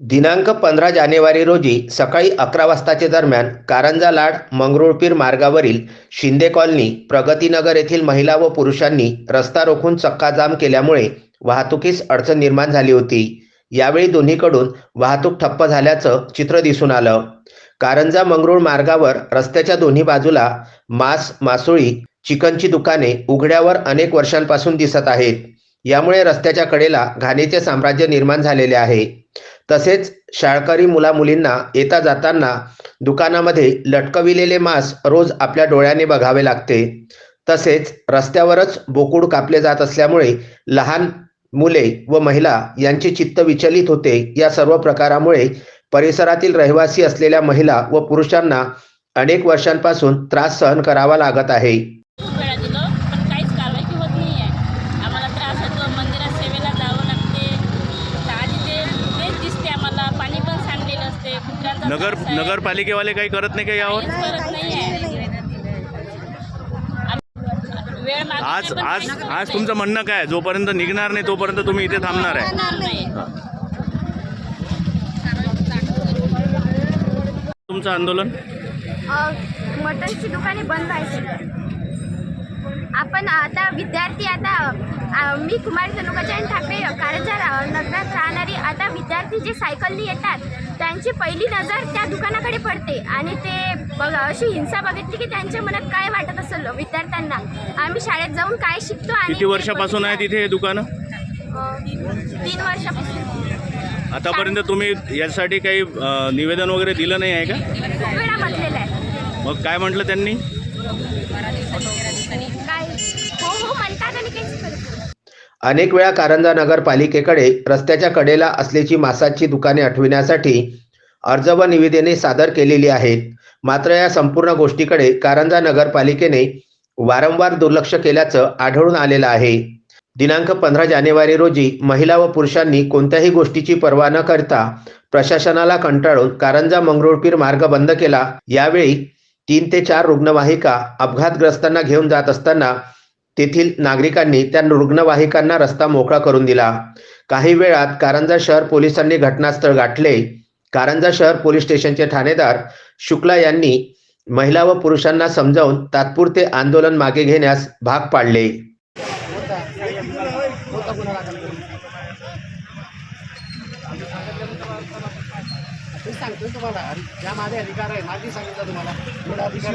दिनांक पंधरा जानेवारी रोजी सकाळी अकरा वाजताचे दरम्यान कारंजा लाड मंगरुळपीर मार्गावरील शिंदे कॉलनी प्रगतीनगर येथील महिला व पुरुषांनी रस्ता रोखून चक्काजाम केल्यामुळे वाहतुकीस अडचण निर्माण झाली होती. यावेळी दोन्हीकडून वाहतूक ठप्प झाल्याचं चित्र दिसून आलं. कारंजा मंगरुळ मार्गावर रस्त्याच्या दोन्ही बाजूला मांस मासोळी चिकनची दुकाने उघड्यावर अनेक वर्षांपासून दिसत आहेत. यामुळे रस्त्याच्या कडेला घाणीचे साम्राज्य निर्माण झालेले आहे. तसेच शाळकरी मुलामुलींना येता जाताना दुकानामध्ये लटकविलेले मांस रोज आपल्या डोळ्याने बघावे लागते. तसेच रस्त्यावरच बोकूड कापले जात असल्यामुळे लहान मुले व महिला यांचे चित्त विचलित होते. या सर्व प्रकारामुळे परिसरातील रहिवासी असलेल्या महिला व पुरुषांना अनेक वर्षांपासून त्रास सहन करावा लागत आहे खूप वेळा दिलो पण काहीच कारवाई होत नाही आहे आम्हाला त्रास होतो मंदिरात सेवेला जावं लागते तर आधी ते तेच दिसते आम्हाला पाणी पण सांडलेलं असते कुत्र्यांचा नगर आहे. नगरपालिकेवाले काही करत नाही का यावर आहे आज आज आज. तुमचं म्हणणं काय आहे? जोपर्यंत निघणार नाही तोपर्यंत तुम्ही इथे थांबणार आहे तुमचं आंदोलन अ, मटणची दुकाने बंद व्हायची आपण आता विद्यार्थी आता अ, मी कुमारी तनुकाचरण ठाकरे कारंजा नगरात राहणारी आता विद्यार्थी जे सायकलनी येतात त्यांची पहिली नजर त्या दुकानाकडे पडते आणि ते बघ अशी हिंसा बघितली की त्यांच्या मनात काय वाटत असेल विद्यार्थ्यांना? आम्ही शाळेत जाऊन काय शिकतो आणि किती ते वर्षापासून आहे बघितलं. तिथे हे दुकानं? अ, तीन वर्षापासून. आतापर्यंत तुम्ही यासाठी काही अं, निवेदन वगैरे दिलं नाही आहे का? खूप वेळा म्हटलेलं आहे. मग काय म्हटलं त्यांनी? काय? हो हो म्हणतात आणि करत नाही. अनेक वेळा कारंजा नगरपालिकेकडे रस्त्याच्या कडेला असलेली मासाची दुकाने आठविण्यासाठी अर्ज व निवेदने सादर केलेली आहेत. मात्र या संपूर्ण गोष्टीकडे कारंजा नगरपालिकेने वारंवार दुर्लक्ष केल्याचं आढळून आलेलं आहे. दिनांक पंधरा जानेवारी रोजी महिला व पुरुषांनी कोणत्याही गोष्टीची पर्वा न करता प्रशासनाला कंटाळून कारंजा मंगरुळपीर मार्ग बंद केला. यावेळी तीन ते चार रुग्णवाहिका अपघातग्रस्तांना घेऊन जात असताना तेथील नागरिकांनी त्या रुग्णवाहिकांना रस्ता मोकळा करून दिला. काही वेळात कारंजा शहर पोलिसांनी घटनास्थळ गाठले. कारंजा शहर पोलीस स्टेशनचे ठाणेदार शुक्ला यांनी महिला व पुरुषांना समजावून तात्पुरते आंदोलन मागे घेण्यास भाग पाडले. मी सांगतोय तुम्हाला आणि ज्या माझे अधिकार आहे माझी सांगितलं तुम्हाला. एवढा अधिकार